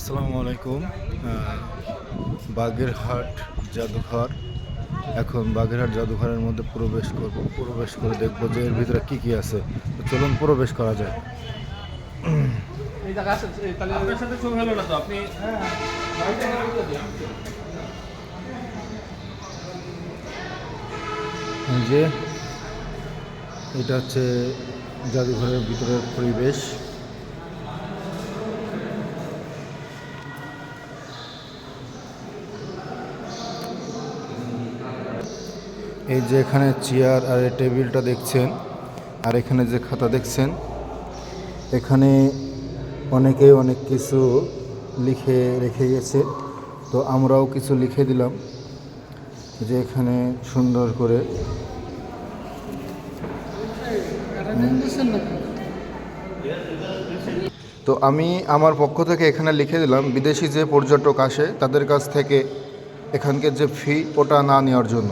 আসসালামু আলাইকুম। বাগেরহাট জাদুঘর। এখন বাগেরহাট জাদুঘরের মধ্যে প্রবেশ করব প্রবেশ করে দেখব যে এর ভিতরে কী কী আছে। চলুন প্রবেশ করা যায় যে এটা হচ্ছে জাদুঘরের ভিতরের পরিবেশ। এই যে এখানে চেয়ার আর এই টেবিলটা দেখছেন, আর এখানে যে খাতা দেখছেন, এখানে অনেকে অনেক কিছু লিখে রেখে গেছে। তো আমরাও কিছু লিখে দিলাম যে এখানে সুন্দর করে। তো আমি আমার পক্ষ থেকে এখানে লিখে দিলাম, বিদেশি যে পর্যটক আসে তাদের কাছ থেকে এখানকার যে ফি ওটা না নেওয়ার জন্য।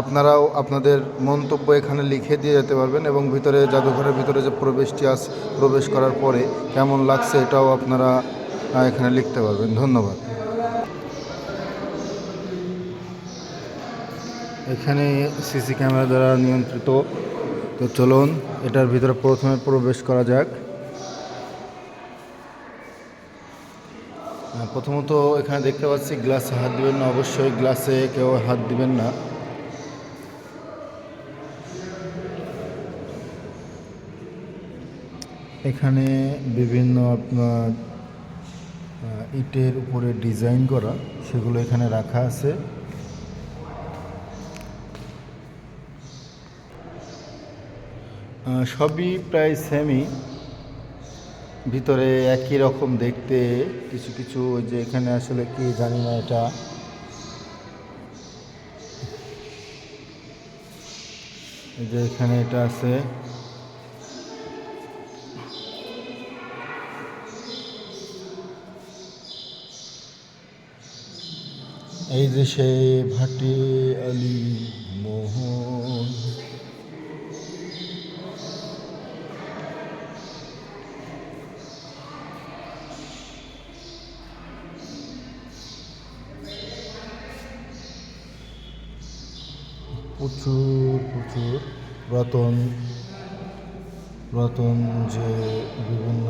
আপনারাও আপনাদের মন্তব্য এখানে লিখে দিয়ে যেতে পারবেন এবং ভিতরে জাদুঘরের ভিতরে যে প্রবেশটি আস, প্রবেশ করার পরে কেমন লাগছে এটাও আপনারা এখানে লিখতে পারবেন। ধন্যবাদ। এখানে সিসি ক্যামেরা দ্বারা নিয়ন্ত্রিত। তো চলুন, এটার ভিতরে প্রথমে প্রবেশ করা যাক। প্রথমত এখানে দেখতে পাচ্ছি, গ্লাসে হাত দিবেন না, অবশ্যই গ্লাসে কেউ হাত দিবেন না। এখানে বিভিন্ন আপনার ইটের উপরে ডিজাইন করা, সেগুলো এখানে রাখা আছে। সবই প্রায় সেমই ভিতরে একই রকম দেখতে, কিছু কিছু যে এখানে আসলে কি জানি না এটা। যে এখানে এটা আছে। এই যে সেই ভাটি আলী মোহন। প্রচুর প্রচুর রতন রতন যে বিভিন্ন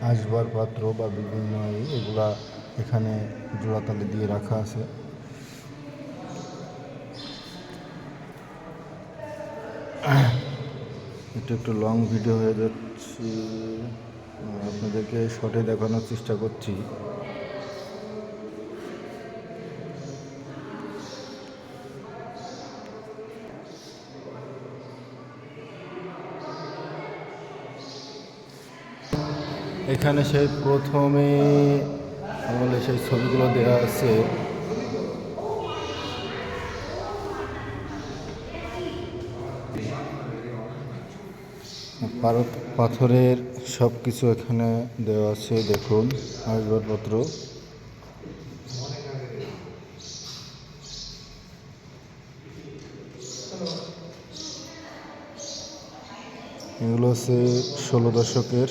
আসবাবপত্র বা বিভিন্ন এগুলা এখানে জোড়াতালি দিয়ে রাখা আছে। এটা একটু লং ভিডিও হয়ে যাচ্ছে। আপনাদেরকে শর্টে দেখানোর চেষ্টা করছি। এখানে সেই প্রথমে আমলে সেই ছবিগুলো দেওয়া আছে। পারত পাথরের সব কিছু এখানে দেওয়া আছে, দেখুন, আসবাবপত্র। এগুলো হচ্ছে ষোলো দশকের